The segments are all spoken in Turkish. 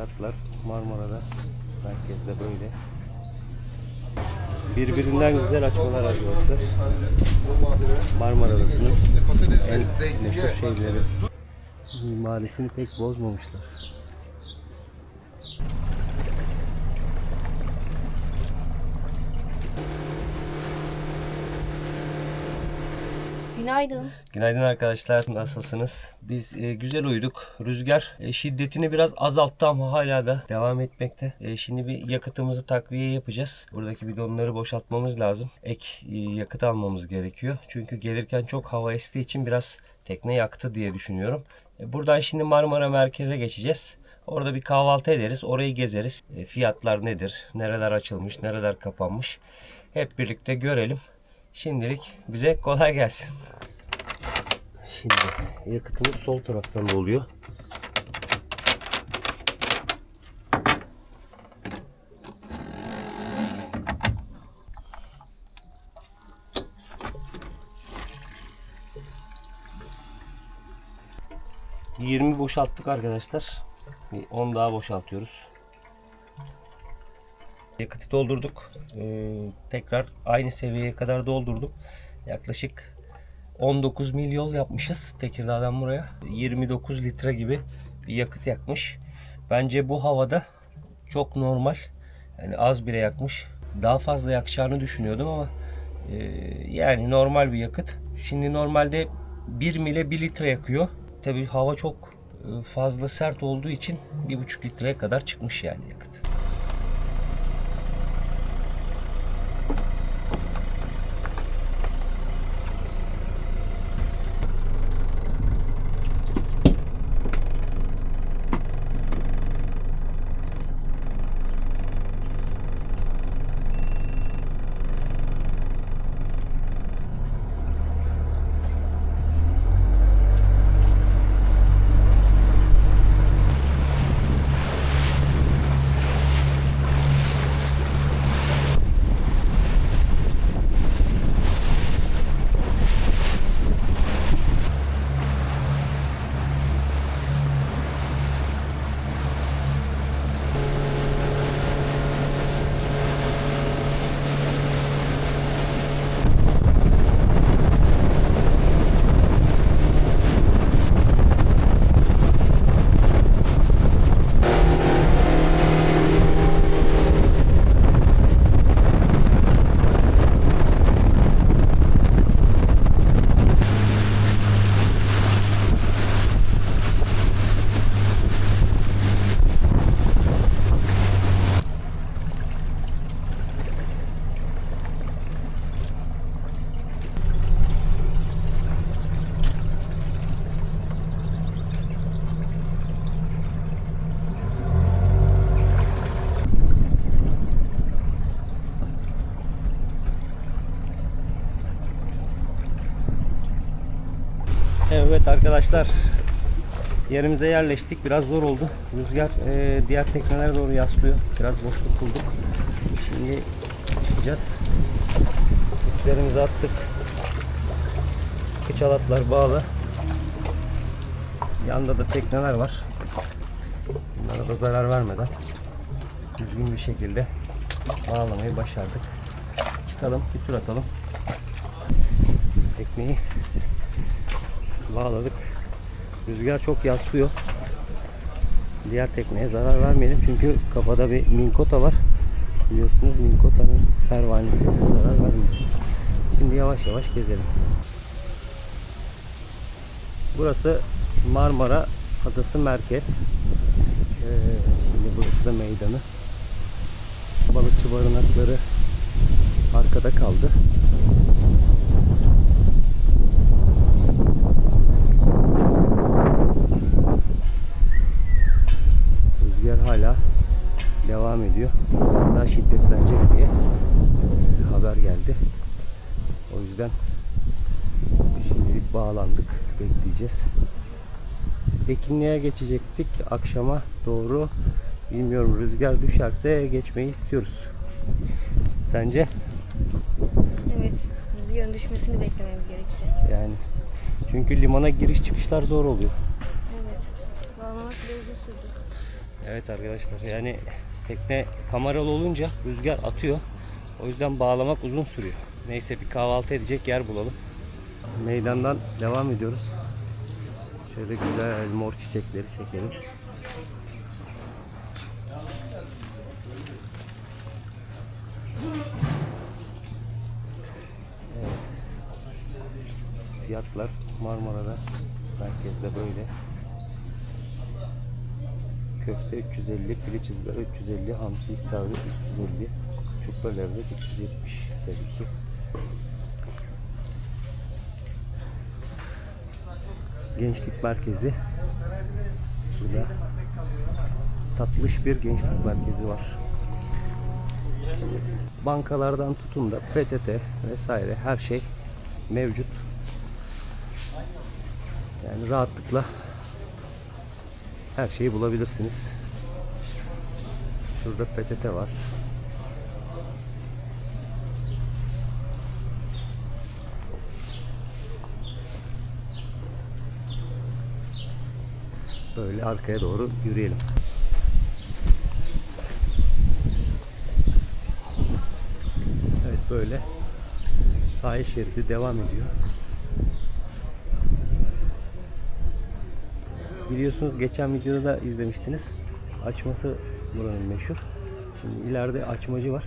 Fiyatlar Marmara'da merkezde böyle. Birbirinden güzel açmalar arkadaşlar. Marmara'dasının en meşhur şeyleri. Mimarisini pek bozmamışlar. Günaydın. Günaydın arkadaşlar. Nasılsınız? Biz e, güzel uyuduk. Rüzgar e, şiddetini biraz azalttı ama hala da devam etmekte. E, şimdi bir yakıtımızı takviye yapacağız. Buradaki bidonları boşaltmamız lazım. Ek e, yakıt almamız gerekiyor. Çünkü gelirken çok hava estiği için biraz tekne yaktı diye düşünüyorum. E, buradan şimdi Marmara merkeze geçeceğiz. Orada bir kahvaltı ederiz. Orayı gezeriz. E, fiyatlar nedir? Nereler açılmış? Nereler kapanmış? Hep birlikte görelim. Şimdilik bize kolay gelsin. Şimdi yakıtımız sol taraftan oluyor. ...20 boşalttık arkadaşlar. Bir 10 daha boşaltıyoruz. Yakıtı doldurduk. Ee, tekrar aynı seviyeye kadar doldurdum. Yaklaşık 19 mil yol yapmışız Tekirdağ'dan buraya. 29 litre gibi bir yakıt yakmış. Bence bu havada çok normal. Yani az bile yakmış. Daha fazla yakacağını düşünüyordum ama e, yani normal bir yakıt. Şimdi normalde 1 mile 1 litre yakıyor. Tabii hava çok e, fazla sert olduğu için 1,5 litreye kadar çıkmış yani yakıt. Evet arkadaşlar yerimize yerleştik. Biraz zor oldu. Rüzgar e, diğer teknelere doğru yaslıyor. Biraz boşluk bulduk. Şimdi çıkacağız. İplerimizi attık. Kıçalatlar bağlı. Yanda da tekneler var. Bunlara da zarar vermeden düzgün bir şekilde bağlamayı başardık. Çıkalım, bir tur atalım. Tekneyi bağladık. Rüzgar çok yaslıyor. Diğer tekneye zarar vermeyelim çünkü kafada bir minkota var. Biliyorsunuz minkotanın pervanesi zarar vermesin. Şimdi yavaş yavaş gezelim. Burası Marmara Adası merkez. Ee, şimdi burası da meydanı. Balıkçı barınakları arkada kaldı. Rüzgar hala devam ediyor. Biraz daha şiddetlenecek diye haber geldi. O yüzden şimdilik bağlandık. Bekleyeceğiz. Pekinliğe geçecektik akşama doğru. Bilmiyorum rüzgar düşerse geçmeyi istiyoruz. Sence? Evet. Rüzgarın düşmesini beklememiz gerekecek. Yani çünkü limana giriş çıkışlar zor oluyor. Evet. Bağlamak bile uzun sürdü. Evet arkadaşlar yani tekne kameralı olunca rüzgar atıyor. O yüzden bağlamak uzun sürüyor. Neyse bir kahvaltı edecek yer bulalım. Meydandan devam ediyoruz. Şöyle güzel mor çiçekleri çekelim. Evet. Fiyatlar Marmara'da merkezde böyle. Köfte 350, piliç ızgara 350, hamsi istavrit 350, çupra levrek 370 tabii ki. Gençlik merkezi. Burada tatlış bir gençlik merkezi var. Bankalardan tutun da PTT vesaire her şey mevcut. Yani rahatlıkla her şeyi bulabilirsiniz. Şurada PTT var. Böyle arkaya doğru yürüyelim. Evet böyle sahil şeridi devam ediyor. Biliyorsunuz geçen videoda da izlemiştiniz. Açması buranın meşhur. Şimdi ileride açmacı var.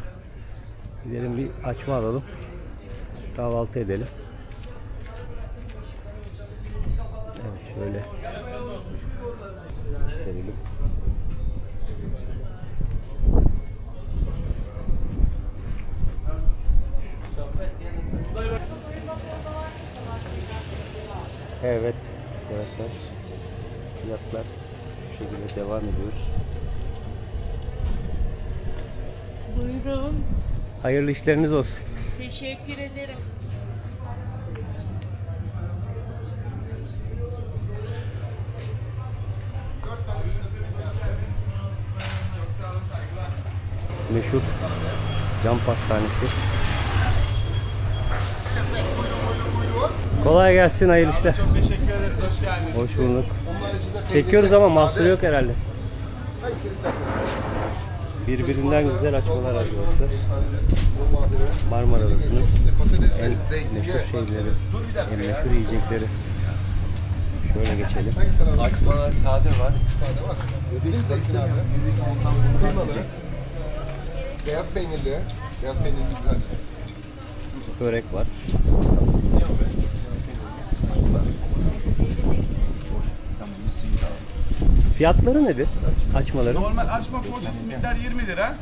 Gidelim bir açma alalım. Kahvaltı edelim. Evet şöyle. Verelim. Evet arkadaşlar fiyatlar şu şekilde devam ediyoruz. Buyurun. Hayırlı işleriniz olsun. Teşekkür ederim. Meşhur cam pastanesi. Kolay gelsin hayırlı işler. Çok teşekkür ederiz. Hoş geldiniz. Hoş bulduk. Çekiyoruz ama mahsur yok herhalde. Birbirinden güzel açmalar arkadaşlar. Marmara Adası'nın en meşhur şeyleri, en meşhur yiyecekleri. Şöyle geçelim. Açmalar sade var. Sade bak. Zeytin abi. Kıymalı. Beyaz peynirli. Beyaz peynirli güzel. Börek var. Fiyatları nedir açmaların? Normal açma poğaça simitler 20 lira.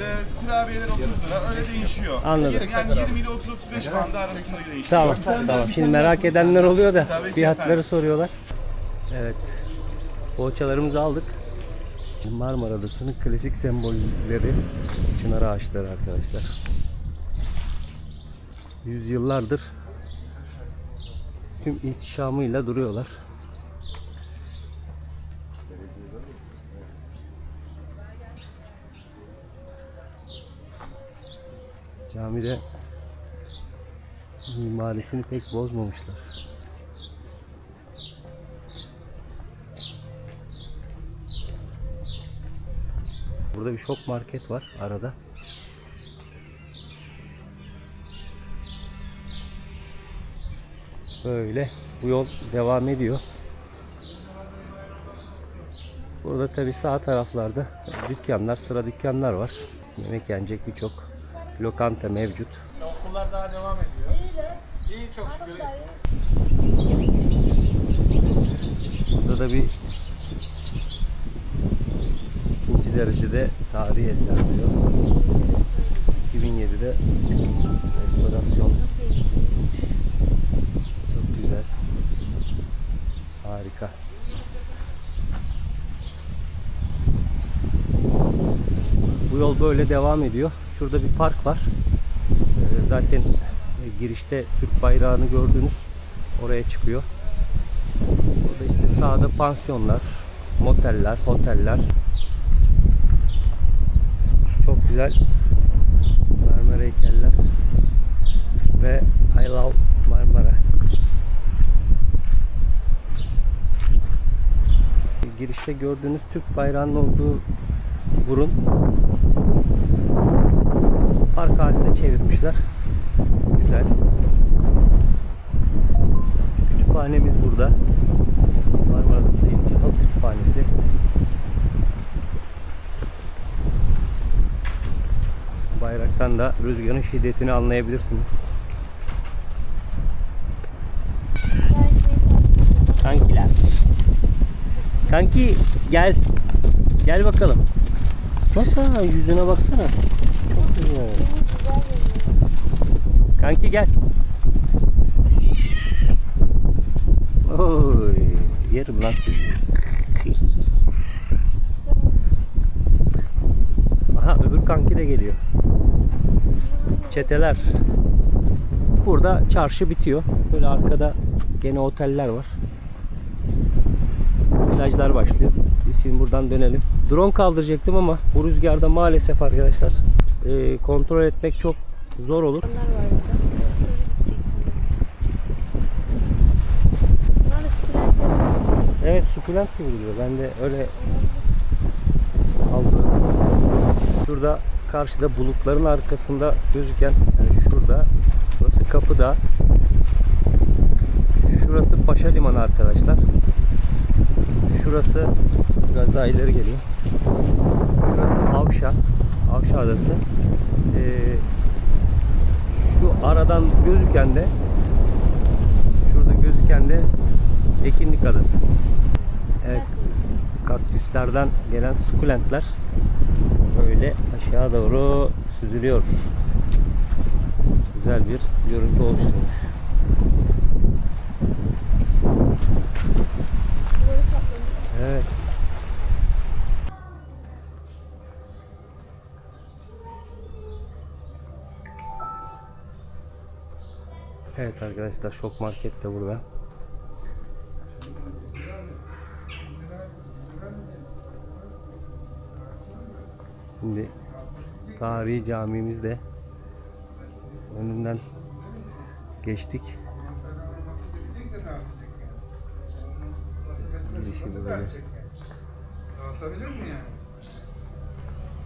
E, kurabiyeler 30 lira. Öyle değişiyor. Anladım. Yani 20 ile 30-35 bandı arasında değişiyor. Tamam, tamam. Şimdi merak edenler oluyor da Tabii ki fiyatları efendim. soruyorlar. Evet. Poğaçalarımızı aldık. Marmara Adası'nın klasik sembolleri çınar ağaçları arkadaşlar. Yüzyıllardır tüm ihtişamıyla duruyorlar. Camide mimarisini pek bozmamışlar. Burada bir şok market var arada. Böyle bu yol devam ediyor. Burada tabi sağ taraflarda dükkanlar, sıra dükkanlar var. Yemek yenecek birçok lokanta mevcut. Okullar daha devam ediyor. İyi çok şükür. Burada da bir ikinci derecede tarihi eser diyor. 2007'de restorasyon. Çok güzel. Harika. Bu yol böyle devam ediyor. Şurada bir park var. Ee, Zaten e, girişte Türk bayrağını gördüğünüz oraya çıkıyor. Burada işte sağda pansiyonlar, moteller, oteller. Çok güzel mermer heykeller ve I love Marmara. girişte gördüğünüz Türk bayrağının olduğu burun park haline çevirmişler. Güzel. Kütüphanemiz burada. Marmara'da Sayıncı Halk Kütüphanesi. Bayraktan da rüzgarın şiddetini anlayabilirsiniz. Kankiler. Kanki gel. Gel bakalım. Nasıl? Yüzüne baksana. Kanki gel. Oy, yerim lan sizi. Aha öbür kanki de geliyor. Çeteler. Burada çarşı bitiyor. Böyle arkada gene oteller var. Plajlar başlıyor. Biz şimdi buradan dönelim. Drone kaldıracaktım ama bu rüzgarda maalesef arkadaşlar e, kontrol etmek çok zor olur. Bunlar var burada. Evet sukulent gibi duruyor. Ben de öyle aldım. Şurada karşıda bulutların arkasında gözüken yani şurada burası Kapıdağ. Şurası Paşa Limanı arkadaşlar. Şurası biraz daha ileri geleyim. Şurası Avşa. Avşa Adası. Ee, şu aradan gözüken de şurada gözüken de Ekinlik Adası. Evet, kaktüslerden gelen sukulentler böyle aşağı doğru süzülüyor. Güzel bir görüntü oluşturmuş. Evet arkadaşlar şok market de burada. Şimdi tarihi camimizde önünden geçtik. Girişi böyle. Anlatabilir mi yani?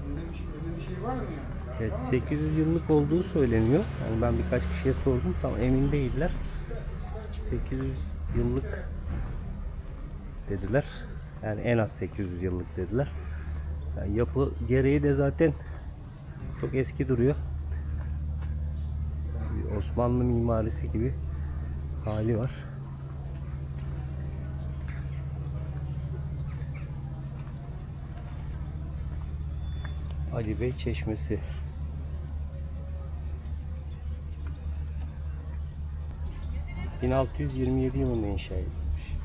Öyle bir, şey, öyle bir şey var mı yani? Evet 800 yıllık olduğu söyleniyor. Yani ben birkaç kişiye sordum tam emin değiller. 800 yıllık dediler. Yani en az 800 yıllık dediler. Yani yapı gereği de zaten çok eski duruyor. Bir Osmanlı mimarisi gibi hali var. Ali Bey Çeşmesi. ...1627 yılında inşa edilmiş.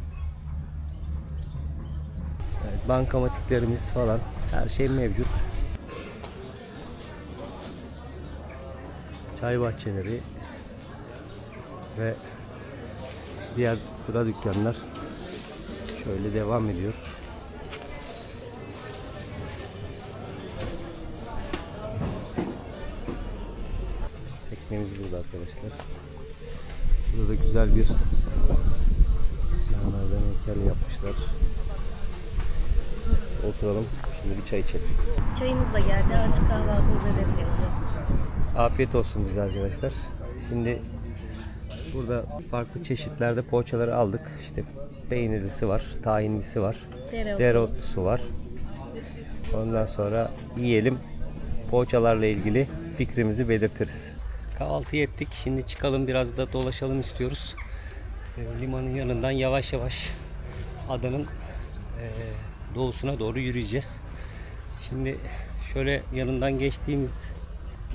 Evet, bankamatiklerimiz falan her şey mevcut. Çay bahçeleri ve diğer sıra dükkanlar şöyle devam ediyor. Teknemiz burada arkadaşlar. Burada da güzel bir yanlardan heykel yapmışlar. Oturalım. Şimdi bir çay içelim. Çayımız da geldi. Artık kahvaltımızı edebiliriz. Afiyet olsun bize arkadaşlar. Şimdi burada farklı çeşitlerde poğaçaları aldık. İşte peynirlisi var, tahinlisi var, Dereotu. dereotlusu var. Ondan sonra yiyelim. Poğaçalarla ilgili fikrimizi belirtiriz. Kahvaltı ettik. Şimdi çıkalım biraz da dolaşalım istiyoruz. E, limanın yanından yavaş yavaş adanın e, doğusuna doğru yürüyeceğiz. Şimdi şöyle yanından geçtiğimiz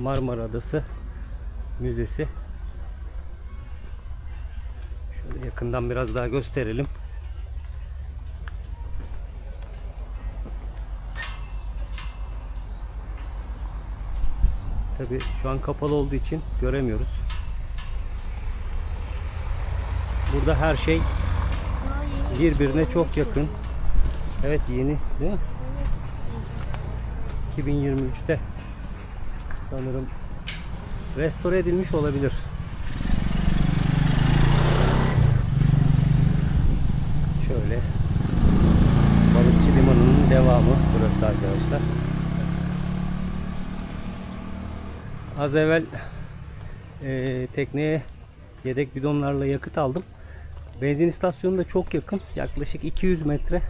Marmara Adası Müzesi. Şöyle yakından biraz daha gösterelim. Tabi şu an kapalı olduğu için göremiyoruz. Burada her şey birbirine çok yakın. Evet yeni değil mi? 2023'te sanırım restore edilmiş olabilir. Şöyle Balıkçı Limanı'nın devamı burası arkadaşlar. Az evvel eee, tekneye yedek bidonlarla yakıt aldım. Benzin istasyonu da çok yakın. Yaklaşık 200 metre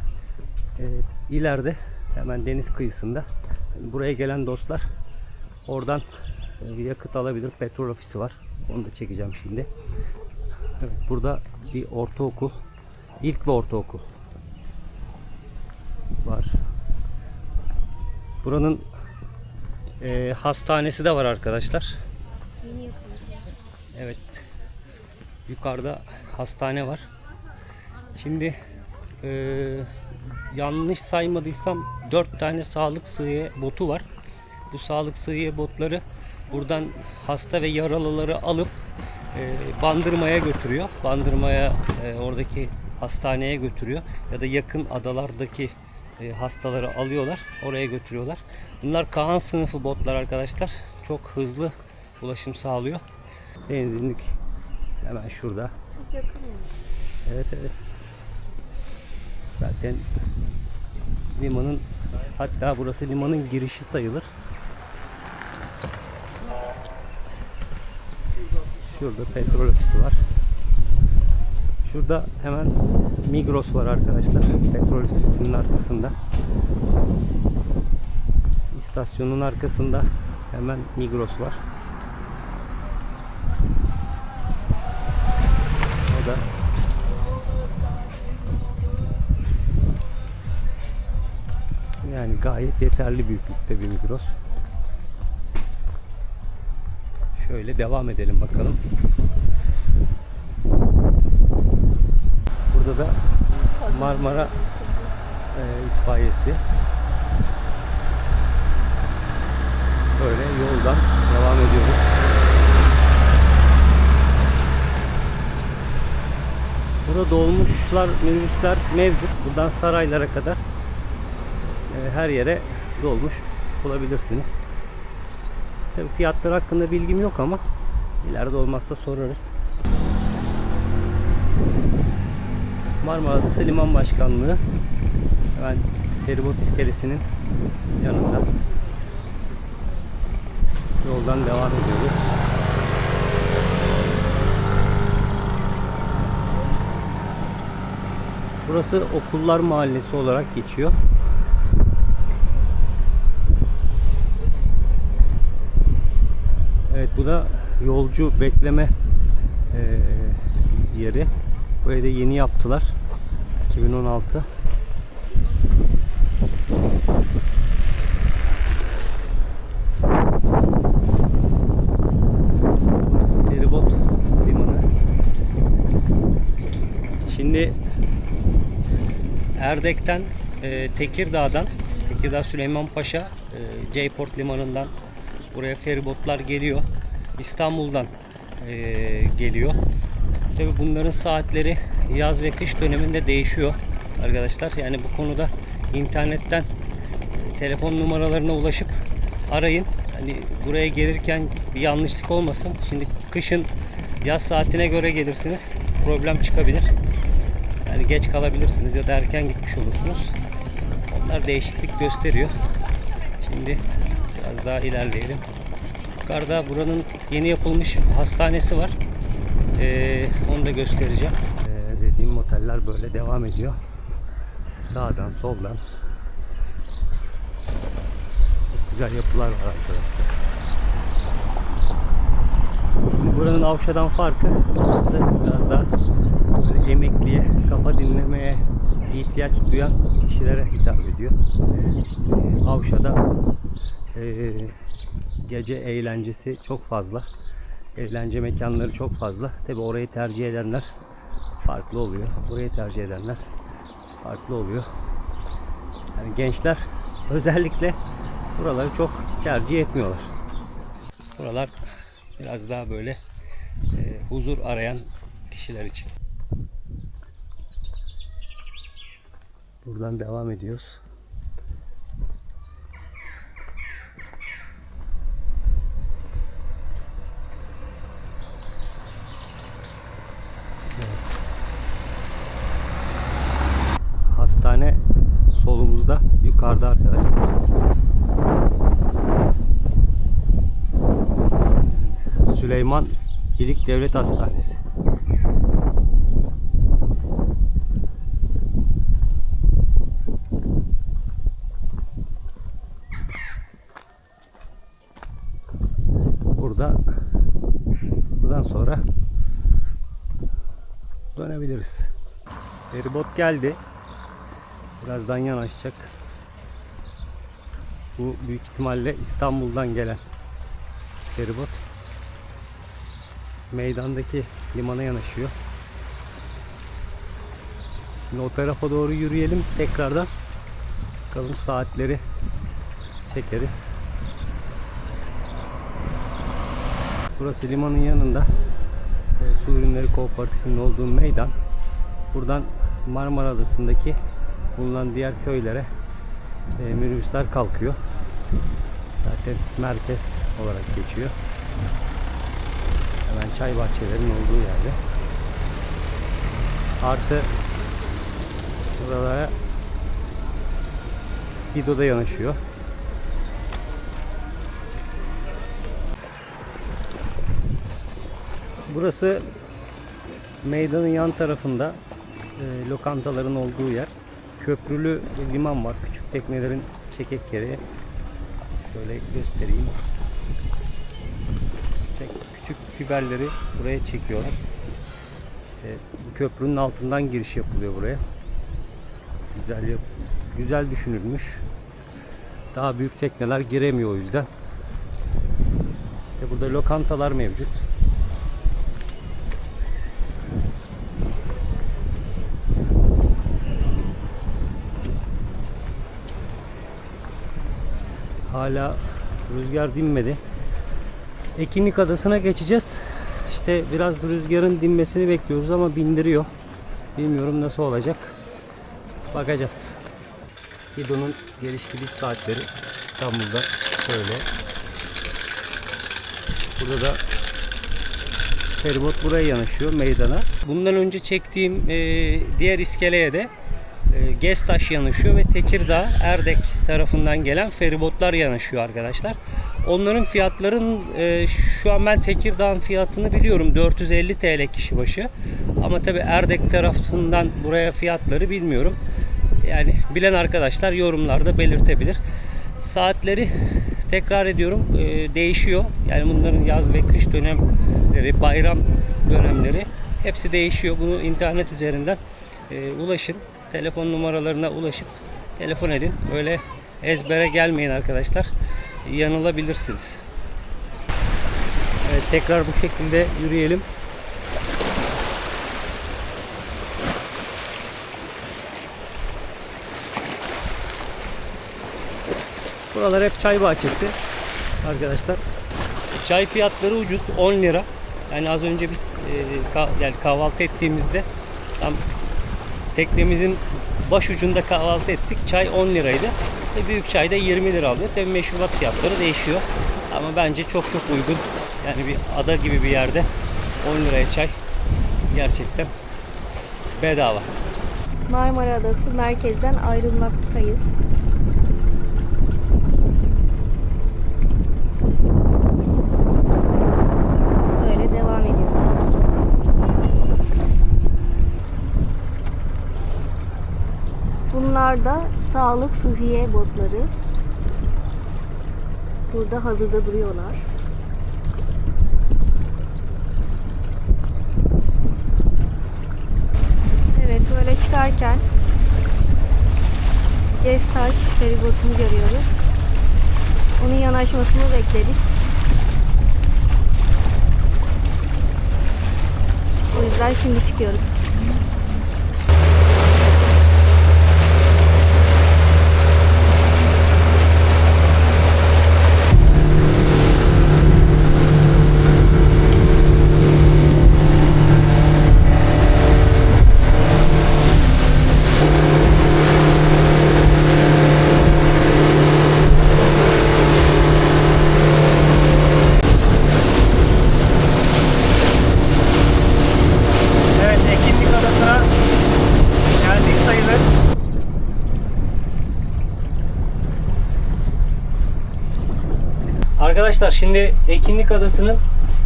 eee, ileride hemen deniz kıyısında. Buraya gelen dostlar oradan eee, yakıt alabilir. Petrol ofisi var. Onu da çekeceğim şimdi. Evet, burada bir ortaokul. İlk bir ortaokul var. Buranın eee, hastanesi de var arkadaşlar. Evet. Yukarıda hastane var. Şimdi eee, yanlış saymadıysam 4 tane sağlık sığıya botu var. Bu sağlık sığıya botları buradan hasta ve yaralıları alıp eee, bandırmaya götürüyor. Bandırmaya eee, oradaki hastaneye götürüyor ya da yakın adalardaki eee, hastaları alıyorlar, oraya götürüyorlar. Bunlar Kaan sınıfı botlar arkadaşlar. Çok hızlı ulaşım sağlıyor. Benzinlik hemen şurada. Çok yakın mı? Evet evet. Zaten limanın hatta burası limanın girişi sayılır. Şurada petrol ofisi var. Şurada hemen Migros var arkadaşlar. Petrol ofisinin arkasında. İstasyonun arkasında hemen Migros var. O da yani gayet yeterli büyüklükte bir Migros. Şöyle devam edelim bakalım. Burada da Marmara e, itfaiyesi. Böyle yoldan devam ediyoruz. Burada dolmuşlar, minibüsler mevcut. Buradan saraylara kadar e, her yere dolmuş bulabilirsiniz. Tabii fiyatlar hakkında bilgim yok ama ileride olmazsa sorarız. Marmara Adası Liman Başkanlığı hemen feribot iskelesinin yanında. Yoldan devam ediyoruz. Burası Okullar Mahallesi olarak geçiyor. Evet bu da yolcu bekleme eee, yeri. Burayı da yeni yaptılar. 2016. Burası feribot limanı. Şimdi Erdek'ten e, Tekirdağ'dan Tekirdağ Süleymanpaşa e, J-Port limanından buraya feribotlar geliyor. İstanbul'dan e, geliyor. Tabi bunların saatleri yaz ve kış döneminde değişiyor arkadaşlar. Yani bu konuda internetten e, telefon numaralarına ulaşıp arayın. Hani buraya gelirken bir yanlışlık olmasın. Şimdi kışın yaz saatine göre gelirsiniz. Problem çıkabilir. Yani geç kalabilirsiniz ya da erken gitmiş olursunuz. Onlar değişiklik gösteriyor. Şimdi biraz daha ilerleyelim. Yukarıda buranın yeni yapılmış hastanesi var. Ee, onu da göstereceğim. Ee, dediğim moteller böyle devam ediyor. Sağdan soldan. Güzel yapılar var arkadaşlar. Şimdi buranın Avşa'dan farkı burası biraz daha emekliye, kafa dinlemeye ihtiyaç duyan kişilere hitap ediyor. Ee, Avşa'da ee, gece eğlencesi çok fazla. Eğlence mekanları çok fazla. Tabi orayı tercih edenler farklı oluyor. Burayı tercih edenler farklı oluyor. Yani gençler özellikle buraları çok tercih etmiyorlar. Buralar biraz daha böyle e, huzur arayan kişiler için. Buradan devam ediyoruz. Hastane Solumuzda yukarıda arkadaşlar. Süleyman İlik Devlet Hastanesi. Burada buradan sonra dönebiliriz. Feribot geldi. Birazdan yanaşacak. Bu büyük ihtimalle İstanbul'dan gelen feribot. Meydandaki limana yanaşıyor. Şimdi o tarafa doğru yürüyelim tekrardan. Bakalım saatleri çekeriz. Burası limanın yanında. E, Su Ürünleri Kooperatifinin olduğu meydan. Buradan Marmara Adası'ndaki bulunan diğer köylere e, minibüsler kalkıyor. Zaten merkez olarak geçiyor. Hemen çay bahçelerinin olduğu yerde. Artı buralara Hido'da yanaşıyor. Burası meydanın yan tarafında e, lokantaların olduğu yer. Köprülü liman var. Küçük teknelerin çekek yeri. Şöyle göstereyim. Fiberleri buraya çekiyorlar. İşte bu köprünün altından giriş yapılıyor buraya. Güzel yap güzel düşünülmüş. Daha büyük tekneler giremiyor o yüzden. İşte burada lokantalar mevcut. Hala rüzgar dinmedi. Ekinlik Adası'na geçeceğiz. İşte biraz rüzgarın dinmesini bekliyoruz ama bindiriyor. Bilmiyorum nasıl olacak. Bakacağız. Hido'nun geliş gidiş saatleri İstanbul'da şöyle. Burada da feribot buraya yanaşıyor meydana. Bundan önce çektiğim e, diğer iskeleye de e, Gestaş yanaşıyor ve Tekirdağ Erdek tarafından gelen feribotlar yanaşıyor arkadaşlar. Onların fiyatların e, şu an ben Tekirdağ'ın fiyatını biliyorum 450 TL kişi başı. Ama tabi Erdek tarafından buraya fiyatları bilmiyorum. Yani bilen arkadaşlar yorumlarda belirtebilir. Saatleri tekrar ediyorum e, değişiyor. Yani bunların yaz ve kış dönemleri, bayram dönemleri hepsi değişiyor. Bunu internet üzerinden e, ulaşın. Telefon numaralarına ulaşıp telefon edin. Öyle ezbere gelmeyin arkadaşlar. Yanılabilirsiniz. Evet, tekrar bu şekilde yürüyelim. Buralar hep çay bahçesi arkadaşlar. Çay fiyatları ucuz 10 lira. Yani az önce biz e, ka- yani kahvaltı ettiğimizde tam teknemizin baş ucunda kahvaltı ettik. Çay 10 liraydı. Ve büyük çay da 20 lira alıyor. Tabii meşrubat fiyatları değişiyor. Ama bence çok çok uygun. Yani bir ada gibi bir yerde 10 liraya çay gerçekten bedava. Marmara Adası merkezden ayrılmaktayız. Böyle devam ediyoruz. Bunlar da sağlık sıhhiye botları. Burada hazırda duruyorlar. Evet böyle çıkarken Gestaş feribotunu görüyoruz. Onun yanaşmasını bekledik. O yüzden şimdi çıkıyoruz. Evet Ekin Arkadaşlar şimdi Ekinlik Adası'nın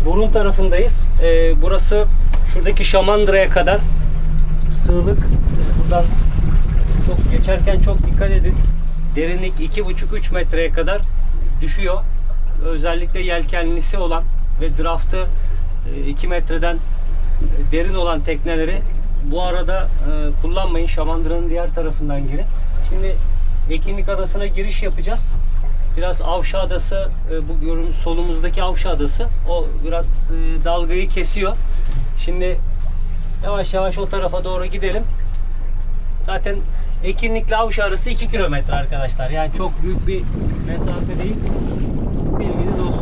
burun tarafındayız. Ee, burası şuradaki Şamandıra'ya kadar sığlık. Ee, Buradan çok geçerken çok dikkat edin. Derinlik 2,5-3 metreye kadar düşüyor. Özellikle yelkenlisi olan ve draftı 2 metreden e, derin olan tekneleri bu arada e, kullanmayın. Şamandıra'nın diğer tarafından girin. Şimdi Ekinlik Adası'na giriş yapacağız. Biraz Avşa Adası, e, bu görün solumuzdaki Avşa Adası. O biraz e, dalgayı kesiyor. Şimdi yavaş yavaş o tarafa doğru gidelim. Zaten Ekinlik'le Avşa arası 2 kilometre arkadaşlar. Yani çok büyük bir mesafe değil. Bilginiz olsun.